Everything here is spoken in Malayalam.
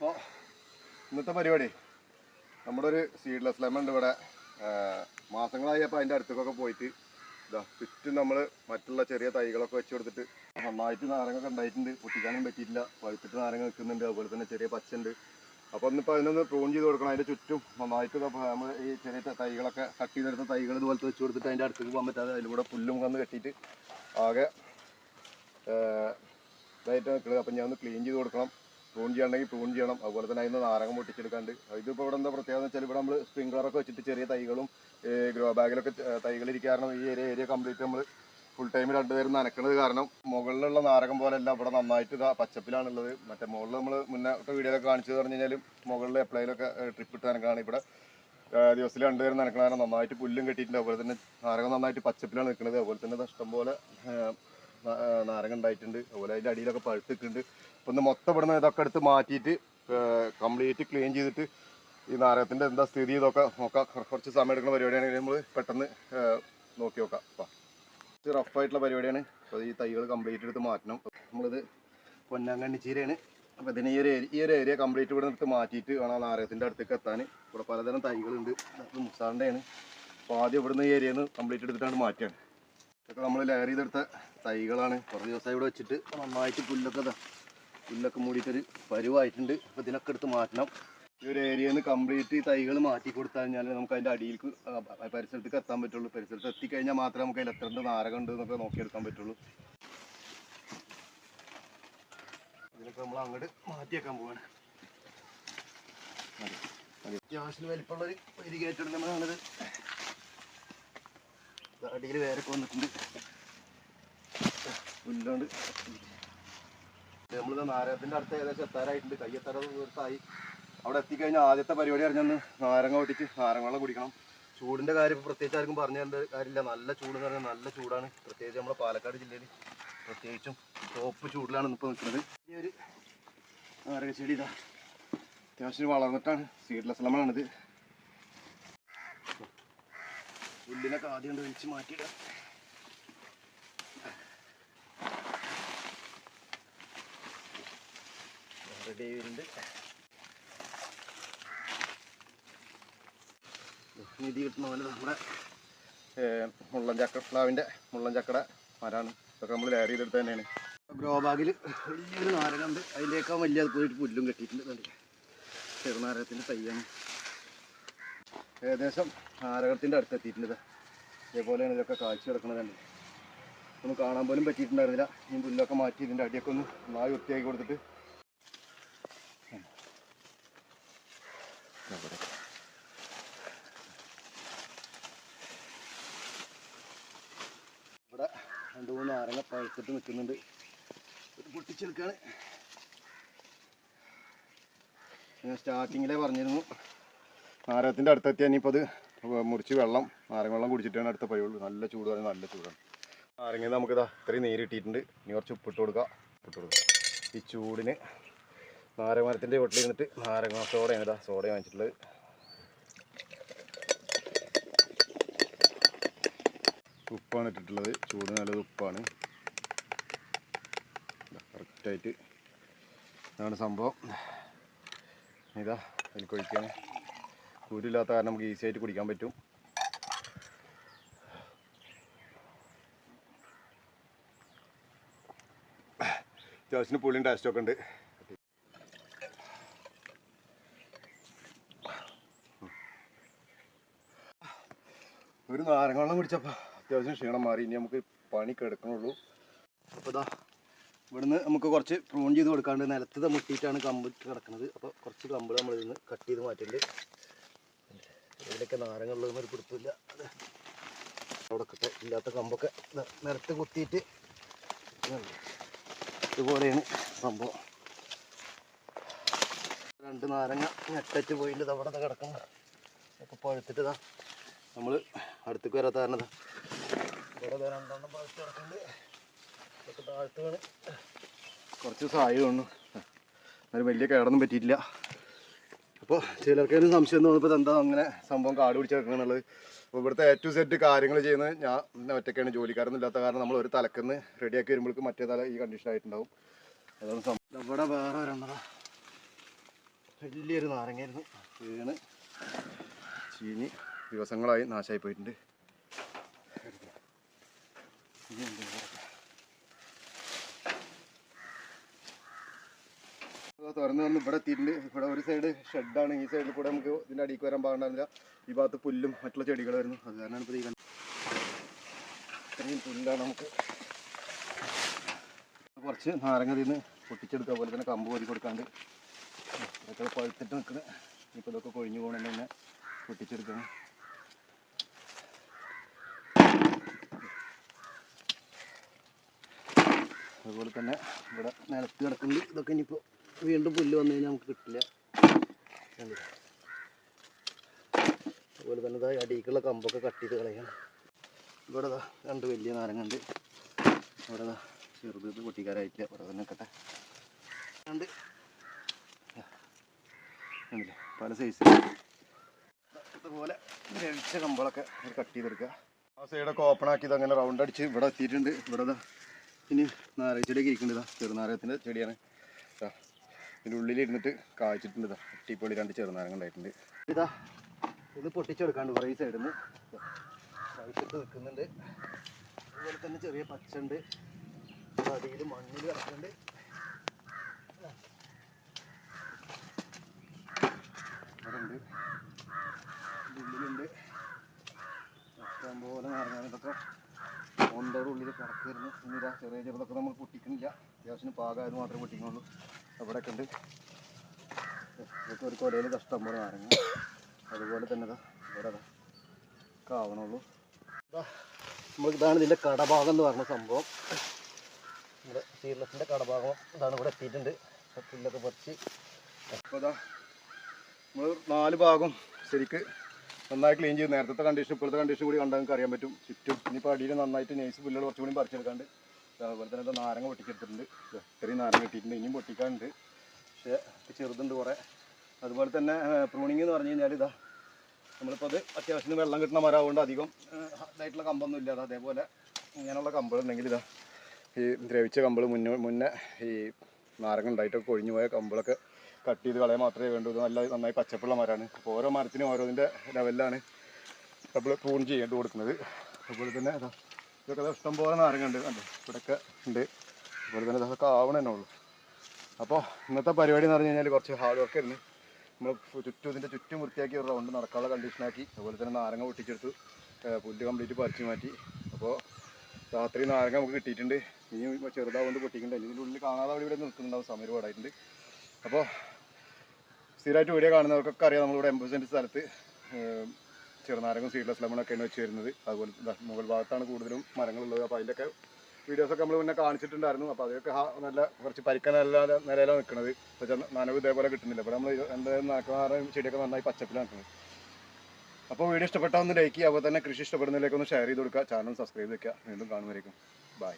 അപ്പോൾ ഇന്നത്തെ പരിപാടി. നമ്മുടെ ഒരു സീഡ്ലെസ് ലെമൺ ഉണ്ട് ഇവിടെ. മാസങ്ങളായി അപ്പോൾ അതിന്റെ അടുത്തേക്കൊക്കെ പോയിട്ട് ഇതാ ചുറ്റും നമ്മൾ മറ്റുള്ള ചെറിയ തൈകളൊക്കെ വെച്ച് കൊടുത്തിട്ട് നന്നായിട്ട് നാരങ്ങൊക്കെ ഉണ്ടായിട്ടുണ്ട്. പൊട്ടിക്കാനും പറ്റിയിട്ടില്ല. പഴുത്തിട്ട് നാരങ്ങ നിൽക്കുന്നുണ്ട്. അതുപോലെ തന്നെ ചെറിയ പച്ചുണ്ട് അപ്പോൾ ഇന്നിപ്പോൾ അതിനൊന്ന് പ്രൂൺ ചെയ്ത് കൊടുക്കണം. അതിന്റെ ചുറ്റും നന്നായിട്ട് നമ്മൾ ഈ ചെറിയ തൈകളൊക്കെ കട്ട് ചെയ്തെടുത്ത തൈകൾ ഇതുപോലത്തെ വെച്ച് കൊടുത്തിട്ട് അതിന്റെ അടുത്തേക്ക് പോകാൻ പറ്റാതെ അതിലൂടെ പുല്ലും വന്ന് കെട്ടിയിട്ട് ആകെ ഇതായിട്ട് നിൽക്കുന്നത് അപ്പം ഞാൻ ഒന്ന് ക്ലീൻ ചെയ്ത് കൊടുക്കണം. പ്രൂൺ ചെയ്യണമെങ്കിൽ പ്രൂൺ ചെയ്യണം. അതുപോലെ തന്നെ അതിന് നാരങ്ങ പൊട്ടിച്ചെടുക്കാണ്ട്. ഇതിപ്പോൾ ഇവിടെ എന്താ പ്രത്യേകത വെച്ചാൽ ഇവിടെ നമ്മൾ സ്പ്രിംഗ്ലറൊക്കെ വെച്ചിട്ട് ചെറിയ തൈകളും ഗ്രോ ബാഗിലൊക്കെ തൈകൾ ഇരിക്കുക ഈ ഏരിയ ഏരിയ കംപ്ലീറ്റ് നമ്മൾ ഫുൾ ടൈം രണ്ടുപേരും നനക്കുന്നത് കാരണം മുകളിലുള്ള നാരകം പോലെയല്ല ഇവിടെ നന്നായിട്ട് ഇതാ പച്ചപ്പിലാണുള്ളത്. മറ്റേ മുകളിൽ നമ്മൾ മുന്നേ വീഡിയോയിലൊക്കെ കാണിച്ചു പറഞ്ഞു കഴിഞ്ഞാൽ മുകളിൽ എപ്പോഴേലൊക്കെ ട്രിപ്പ് ഇട്ട് നനക്കാണ് ഇവിടെ. ദിവസത്തിൽ രണ്ടുപേരും നനക്കണ കാരണം നന്നായിട്ട് പുല്ലും കെട്ടിയിട്ടുണ്ട്. അതുപോലെ തന്നെ നാരകം നന്നായിട്ട് പച്ചപ്പിലാണ് നിൽക്കുന്നത് അതുപോലെ തന്നെ ഇഷ്ടംപോലെ ഏഹ് നാ- ഏഹ് നാരകം ഉണ്ടായിട്ടുണ്ട്. അതുപോലെ അതിന്റെ അടിയിലൊക്കെ പഴുത്തിട്ടുണ്ട്. അപ്പോൾ ഒന്ന് മൊത്തം ഇവിടുന്ന് ഇതൊക്കെ എടുത്ത് മാറ്റിയിട്ട് കംപ്ലീറ്റ് ക്ലീൻ ചെയ്തിട്ട് ഈ നാരകത്തിന്റെ എന്താ സ്ഥിതി ഇതൊക്കെ നോക്കാം. കുറ- കുറച്ച് സമയം എടുക്കുന്ന പരിപാടിയാണെങ്കിൽ നമ്മൾ പെട്ടെന്ന് നോക്കി നോക്കാം. അപ്പം കുറച്ച് റഫായിട്ടുള്ള പരിപാടിയാണ്. അപ്പോൾ ഈ തൈകൾ കംപ്ലീറ്റ് എടുത്ത് മാറ്റണം. നമ്മളിത് പൊന്നാങ്കണ്ണിച്ചീരയാണ് അപ്പോൾ ഇതിന് ഈ ഒരു ഈ ഒരു ഏരിയ കംപ്ലീറ്റ് ഇവിടെ നിന്ന് മാറ്റിയിട്ട് വേണം ആ നാരകത്തിന്റെ അടുത്തേക്ക് എത്താൻ ഇവിടെ പലതരം തൈകളുണ്ട്. ഇത് മുസാറിന്റെയാണ് അപ്പോൾ ആദ്യം ഇവിടുന്ന് ഈ ഏരിയയിൽ നിന്ന് കംപ്ലീറ്റ് എടുത്തിട്ടാണ് മാറ്റുകയാണ് ഇതൊക്കെ നമ്മൾ ലെയർ ചെയ്തെടുത്ത തൈകളാണ്. കുറച്ച് ദിവസമായി ഇവിടെ വെച്ചിട്ട് നന്നായിട്ട് പുല്ലൊക്കെ പുല്ലൊക്കെ മൂടിയിട്ടൊരു പരുവായിട്ടുണ്ട്. അപ്പോൾ ഇതിനൊക്കെ എടുത്ത് മാറ്റണം. ഈ ഒരു ഏരിയയിൽ നിന്ന് കംപ്ലീറ്റ് തൈകൾ മാറ്റി കൊടുത്താൽ കഴിഞ്ഞാൽ നമുക്ക് അതിന്റെ അടിയിലേക്ക് പരിസരത്തേക്ക് എത്താൻ പറ്റുള്ളൂ. പരിസരത്ത് എത്തിക്കഴിഞ്ഞാൽ മാത്രമേ നമുക്ക് അതിൽ എത്ര ഉണ്ട് നാരകം ഉണ്ട് എന്നൊക്കെ നോക്കിയെടുക്കാൻ പറ്റുള്ളൂ. ഇതിനൊക്കെ നമ്മൾ അങ്ങോട്ട് മാറ്റിയേക്കാൻ പോവാണ്. മതി. മതി. ഒരു വലിപ്പമുള്ളൊരു കയറ്റം നമ്മളാണിത് അടിയിൽ വേരൊക്കെ വന്നിട്ടുണ്ട്. പുല്ലുണ്ട് നമ്മളിത് നാരകത്തിന്റെ അടുത്ത് ഏകദേശം എത്താറായിട്ടുണ്ട്. കയ്യെത്തറ തീർത്തായി അവിടെ എത്തിക്കഴിഞ്ഞാൽ ആദ്യത്തെ പരിപാടി അറിഞ്ഞൊന്ന് നാരങ്ങ പൊട്ടിച്ച് നാരങ്ങ വെള്ളം കുടിക്കണം. ചൂടിന്റെ കാര്യം ഇപ്പോൾ പ്രത്യേകിച്ച് ആർക്കും പറഞ്ഞു തരേണ്ട കാര്യമില്ല. നല്ല ചൂട് എന്ന് പറഞ്ഞാൽ നല്ല ചൂടാണ്. പ്രത്യേകിച്ച് നമ്മുടെ പാലക്കാട് ജില്ലയിൽ പ്രത്യേകിച്ചും ടോപ്പ് ചൂടിലാണ് ഇപ്പോൾ നിൽക്കുന്നത്. ഈ ഒരു നാരക ചെടി ഇതാ. അത്യാവശ്യം വളർന്നിട്ടാണ്. സീഡ്ലെസ് ലെമണാണിത് പുല്ലിനൊക്കെ ആദ്യം കൊണ്ട് വലിച്ച് മാറ്റിയിടാം റെഡി ആയിട്ടുണ്ട് നിധി കിട്ടുന്ന പോലെ നമ്മുടെ മുള്ളൻ ചക്ക പ്ലാവിന്റെ മുള്ളൻ ചക്കട മരാണ് ഇതൊക്കെ നമ്മൾ ലെയർ ചെയ്തെടുത്ത് തന്നെയാണ്. ഗ്രോ ബാഗിൽ വലിയൊരു നാരകമുണ്ട് അതിന്റെയൊക്കെ വലിയ പോയിട്ട് പുല്ലും കെട്ടിയിട്ടുണ്ട് കണ്ടില്ലേ? ചെറുനാരകത്തിന്റെ തയ്യാണ് ഏകദേശം നാരകത്തിന്റെ അടുത്തെത്തിയിട്ടുണ്ട് ഇത്. ഇതേപോലെയാണ് ഇതൊക്കെ കാഴ്ച കിടക്കുന്നത് ഒന്ന് കാണാൻ പോലും പറ്റിയിട്ടുണ്ടായിരുന്നില്ല. ഈ പുല്ലൊക്കെ മാറ്റി ഇതിന്റെ അടിയൊക്കെ ഒന്ന് നന്നായി വൃത്തിയാക്കി കൊടുത്തിട്ട് അവിടെ. ഇവിടെ നാരങ്ങ പഴുത്തിട്ട് നിൽക്കുന്നുണ്ട്. പൊട്ടിച്ചെടുക്കാണ്. ഞാൻ സ്റ്റാർട്ടിങ്ങിലേ പറഞ്ഞിരുന്നു. നാരകത്തിന്റെ അടുത്തെത്തിയാൽ ഇനിയിപ്പോൾ അത് മുറിച്ച് വെള്ളം നാരങ്ങ വെള്ളം കുടിച്ചിട്ടാണ് അടുത്ത പഴിയുള്ളൂ നല്ല ചൂട് പറഞ്ഞാൽ നല്ല ചൂടാണ്. നാരങ്ങ നമുക്കിതാ ഇത്രയും നീര് ഇട്ടിട്ടുണ്ട് ഇനി കുറച്ച് ഉപ്പിട്ട് കൊടുക്കുക ഉപ്പിട്ട് കൊടുക്കുക ഈ ചൂടിന് നാരങ്ങമരത്തിന്റെ വീട്ടിലിരുന്നിട്ട് നാരങ്ങ സോഡയാണ് ഇതാ സോഡ വാങ്ങിച്ചിട്ടുള്ളത്. ഉപ്പാണ് ഇട്ടിട്ടുള്ളത്. ചൂട് നല്ലത് ഉപ്പാണ്. കറക്റ്റായിട്ട് ഇതാണ് സംഭവം. ഇതാ അതിൽ കുഴിക്കാൻ കൂരില്ലാത്ത കാരണം നമുക്ക് ഈസി ആയിട്ട് കുടിക്കാൻ പറ്റും. അത്യാവശ്യത്തിന് പുളിയും ടേസ്റ്റൊക്കെ ഉണ്ട്. ഒരു നാരങ്ങ വെള്ളം കുടിച്ചപ്പോൾ അത്യാവശ്യം ക്ഷീണം മാറി. ഇനി നമുക്ക് പണി കിടക്കണുള്ളൂ. ഇവിടുന്ന് നമുക്ക് കുറച്ച് പ്രൂൺ ചെയ്ത് കൊടുക്കാണ്ട് നിലത്ത് മുട്ടിയിട്ടാണ് കമ്പ് കിടക്കുന്നത് അപ്പോൾ കുറച്ച് കമ്പ് നമ്മൾ ഇതിന്ന് കട്ട് ചെയ്ത് മാറ്റിയിട്ടുണ്ട്. ഇതിലൊക്കെ നാരങ്ങ ഉള്ളതൊന്നും ഒരു പിടുത്തില്ല അത്. ഇല്ലാത്ത കമ്പൊക്കെ നിരത്ത് കുത്തിയിട്ട് ഇതുപോലെയാണ് സംഭവം. രണ്ട് നാരങ്ങ ഞെട്ടറ്റ് പോയിട്ട് അവിടെ കിടക്കണം ഒക്കെ പഴുത്തിട്ട് നമ്മൾ അടുത്തേക്ക് വരാത്ത കാരണം ഇതാ. ഇവിടെ രണ്ടെണ്ണം പഴുത്ത് കിടക്കുന്നുണ്ട്. ഇതൊക്കെ താഴ്ത്ത് വീണ് കുറച്ച് സായി അങ്ങനെ വലിയ കേടൊന്നും പറ്റിയിട്ടില്ല. അപ്പോൾ ചിലർക്ക് ഒരു സംശയം തോന്നിപ്പോൾ എന്താ അങ്ങനെ സംഭവം കാട് പിടിച്ച് വെക്കണമെന്നുള്ളത് അപ്പോൾ ഇവിടുത്തെ എ ടു സെറ്റ് കാര്യങ്ങൾ ചെയ്യുന്നത് ഞാൻ ഒറ്റയ്ക്കാണ്. ജോലിക്കാരൊന്നും ഇല്ലാത്ത കാരണം നമ്മൾ ഒരു തലക്കുന്ന് റെഡിയാക്കി വരുമ്പോഴേക്കും മറ്റേ തല ഈ കണ്ടീഷൻ ആയിട്ടുണ്ടാവും. അതാണ് സംഭവം ഇവിടെ വേറെ ഒരെണ്ണതാ. വലിയൊരു നാരങ്ങയായിരുന്നു വീണ് ചീനി ദിവസങ്ങളായി നാശമായി പോയിട്ടുണ്ട്. ഇനി ഉണ്ട് ഇവിടെ. അത് തുറന്ന് വന്ന് ഇവിടെ തിരിഞ്ഞ് ഇവിടെ ഒരു സൈഡ് ഷെഡാണ് ഈ സൈഡിൽ കൂടെ നമുക്ക് ഇതിന്റെ അടിക്ക് വരാൻ പാടുണ്ടായിരുന്നില്ല ഈ ഭാഗത്ത് പുല്ലും മറ്റുള്ള ചെടികളായിരുന്നു അത് കാരണമാണ് ഇപ്പോൾ ഈ കണ്ടത്. ഇത്രയും പുല്ലാണ് നമുക്ക്. കുറച്ച് നാരങ്ങ തിന്ന് പൊട്ടിച്ചെടുക്കുക പോലെ തന്നെ കമ്പ് കോരി കൊടുക്കാണ്ട് ഇതൊക്കെ പഴുത്തിട്ട് നിൽക്കുന്നത് ഇപ്പോൾ ഇതൊക്കെ കൊഴിഞ്ഞു പോകണ തന്നെ പൊട്ടിച്ചെടുക്കണം. അതുപോലെ തന്നെ ഇവിടെ നിലത്ത് കിടക്കുന്നുണ്ട്. ഇതൊക്കെ ഇനിയിപ്പോൾ വീണ്ടും പുല്ല് വന്നു കഴിഞ്ഞാൽ നമുക്ക് കിട്ടില്ല? അതുപോലെ തന്നെ ഇതാ അടിയിക്കുള്ള കമ്പൊക്കെ കട്ട് ചെയ്ത് കളയണം. ഇവിടെ രണ്ട് വലിയ നാരങ്ങണ്ട് ഇവിടെ ചെറുത് പൊട്ടിക്കാരായിട്ടില്ല ഇവിടെ തന്നെ നിൽക്കട്ടെ രണ്ട്. കണ്ടില്ലേ? പല സൈസ് ഇതുപോലെ രവിച്ച കമ്പളൊക്കെ കട്ട് ചെയ്തെടുക്കുക. ആ സൈഡൊക്കെ ഓപ്പൺ ആക്കിയത് അങ്ങനെ റൗണ്ട് അടിച്ച് ഇവിടെ എത്തിയിട്ടുണ്ട്. ഇവിടെ ഇനി നാരക ചെടിയൊക്കെ ഇരിക്കുന്നുണ്ട് ചെറുനാരകത്തിന്റെ ചെടിയാണ്. ഇതിന്റെ ഉള്ളിലിരുന്നിട്ട് കായ്ച്ചിട്ടുണ്ട് ഇതാ. അട്ടിപ്പൊളി രണ്ട് ചെറുനാരങ്ങ ഉണ്ടായിട്ടുണ്ട്. ഇതാ ഇത് പൊട്ടിച്ചെടുക്കാണ്ട് കുറേ സൈഡിൽ നിന്ന് കഴിച്ചിട്ട് അതുപോലെ തന്നെ ചെറിയ പച്ച ഉണ്ട് അടിയിൽ മണ്ണിൽ കിടക്കുന്നുണ്ട് പോലെ നാരങ്ങ ഇതൊക്കെ ഉള്ളിൽ കിടക്കുമായിരുന്നു ഇനിതാ ചെറിയ ചെറുതൊക്കെ നമ്മൾ പൊട്ടിക്കുന്നില്ല അത്യാവശ്യം പാകമായത് മാത്രമേ പൊട്ടിക്കുന്നുള്ളൂ അവിടെയൊക്കെ കണ്ട് ഒരു കൊലയിൽ കഷ്ടം പോലെ നാരങ്ങ അതുപോലെ തന്നെ ഇവിടെ കാവണുള്ളൂ ഇതാ ഇതാണ് ഇതിന്റെ കടഭാഗം എന്ന് പറഞ്ഞ സംഭവം. നമ്മുടെ സീർലസിന്റെ കടഭാഗം ഇതാണ് ഇവിടെ എത്തിയിട്ടുണ്ട്. പുല്ലൊക്കെ പറിച്ച്. അപ്പോൾ ഇതാ നമ്മൾ നാല് ഭാഗം ശരിക്ക് നന്നായി ക്ലീൻ ചെയ്ത് നേരത്തെ കണ്ടീഷൻ ഇപ്പോഴത്തെ കണ്ടീഷൻ കൂടി കണ്ടാൽ നമുക്ക് അറിയാൻ പറ്റും. ചുറ്റും ഇനിയിപ്പോൾ അടിയിൽ നന്നായിട്ട് നൈസ് പുല്ലുകൾ കുറച്ചുകൂടി പറിച്ചെടുക്കാണ്ട്. അതുപോലെ തന്നെ നാരങ്ങ പൊട്ടിച്ചെടുത്തിട്ടുണ്ട്. ചെറിയ ഇത്രയും നാരങ്ങ കിട്ടിയിട്ടുണ്ട്. ഇനിയും പൊട്ടിക്കാനുണ്ട്. പക്ഷേ ചെറുതുണ്ട് കുറേ. അതുപോലെ തന്നെ പ്രൂണിങ് എന്ന് പറഞ്ഞു കഴിഞ്ഞാൽ ഇതാ നമ്മളിപ്പോൾ അത് അത്യാവശ്യത്തിന് വെള്ളം കിട്ടുന്ന മരമാകൊണ്ട് അധികം ഇതായിട്ടുള്ള കമ്പൊന്നും ഇല്ല അത് അതേപോലെ ഇങ്ങനെയുള്ള കമ്പുകളുണ്ടെങ്കിൽ ഇതാ ഈ ദ്രവിച്ച കമ്പൾ മുന്നേ മുന്നേ ഈ നാരങ്ങ ഉണ്ടായിട്ടൊക്കെ കൊഴിഞ്ഞു പോയ കമ്പിളൊക്കെ കട്ട് ചെയ്ത് കളയാൻ മാത്രമേ വേണ്ടൂ നല്ല നന്നായി പച്ചപ്പുള്ള മരമാണ്. അപ്പോൾ ഓരോ മരത്തിനും ഓരോതിന്റെ ലെവലിലാണ് നമ്മൾ പ്രൂൺ ചെയ്യേണ്ടി കൊടുക്കുന്നത്. അതുപോലെ തന്നെ ഇതൊക്കെ ഇഷ്ടം പോലെ നാരങ്ങുണ്ട് കണ്ടോ? ഇവിടെയൊക്കെ ഉണ്ട്. അതുപോലെ തന്നെ ഇതൊക്കെ ആവണേ ഉള്ളൂ അപ്പോൾ ഇന്നത്തെ പരിപാടി എന്ന് പറഞ്ഞു കഴിഞ്ഞാൽ കുറച്ച് ഹാർഡ് വർക്ക് ആയിരുന്നു. നമ്മൾ ചുറ്റും ഇതിന്റെ ചുറ്റും വൃത്തിയാക്കി ഒരു റൗണ്ട് നടക്കാനുള്ള കണ്ടീഷനാക്കി അതുപോലെ തന്നെ നാരങ്ങ പൊട്ടിച്ചെടുത്തു. പുല്ല് കംപ്ലീറ്റ് പറിച്ചു മാറ്റി. അപ്പോൾ രാത്രി നാരങ്ങ നമുക്ക് കിട്ടിയിട്ടുണ്ട്. ഇനി ചെറുതാവുകൊണ്ട് പൊട്ടിക്കുന്നുണ്ട് ഇതിന്റെ ഉള്ളിൽ കാണാതെ അവിടെ ഇവിടെ നിൽക്കുന്നുണ്ടാവും. സമയം പാടായിട്ടുണ്ട്. അപ്പോൾ സ്ഥിരമായിട്ട് വീഡിയോ കാണുന്നവർക്കൊക്കെ അറിയാം. നമ്മളിവിടെ എൺപത് സെന്റ് സ്ഥലത്ത് ഏർ സീഡ്ലെസ് ലെമണൊക്കെയാണ് വെച്ച് വരുന്നത് അതുപോലെ മുകൾ ഭാഗത്താണ് കൂടുതലും മരങ്ങളുള്ളത്. അപ്പോൾ അതിന്റെയൊക്കെ വീഡിയോസൊക്കെ നമ്മൾ മുന്നേ കാണിച്ചിട്ടുണ്ടായിരുന്നു. അപ്പോൾ അതൊക്കെ നല്ല കുറച്ച് പരിക്കൻ നല്ല നിലയിലാണ് നിൽക്കുന്നത് നനവ് ഇതേപോലെ കിട്ടുന്നില്ല. അപ്പോൾ നമ്മൾ എന്തായാലും നാൽക്കാറും ചെടിയൊക്കെ നന്നായി പച്ചപ്പിലാണ് നിൽക്കുന്നത് അപ്പോൾ വീഡിയോ ഇഷ്ടപ്പെട്ടാൽ ഒന്ന് ലൈക്ക് ചെയ്യുക. അപ്പോൾ തന്നെ കൃഷി ഇഷ്ടപ്പെടുന്നതിലേക്ക് ഒന്ന് ഷെയർ ചെയ്ത് കൊടുക്കുക. ചാനൽ സബ്സ്ക്രൈബ് ചെയ്യുക വീണ്ടും കാണുമായിരിക്കും ബൈ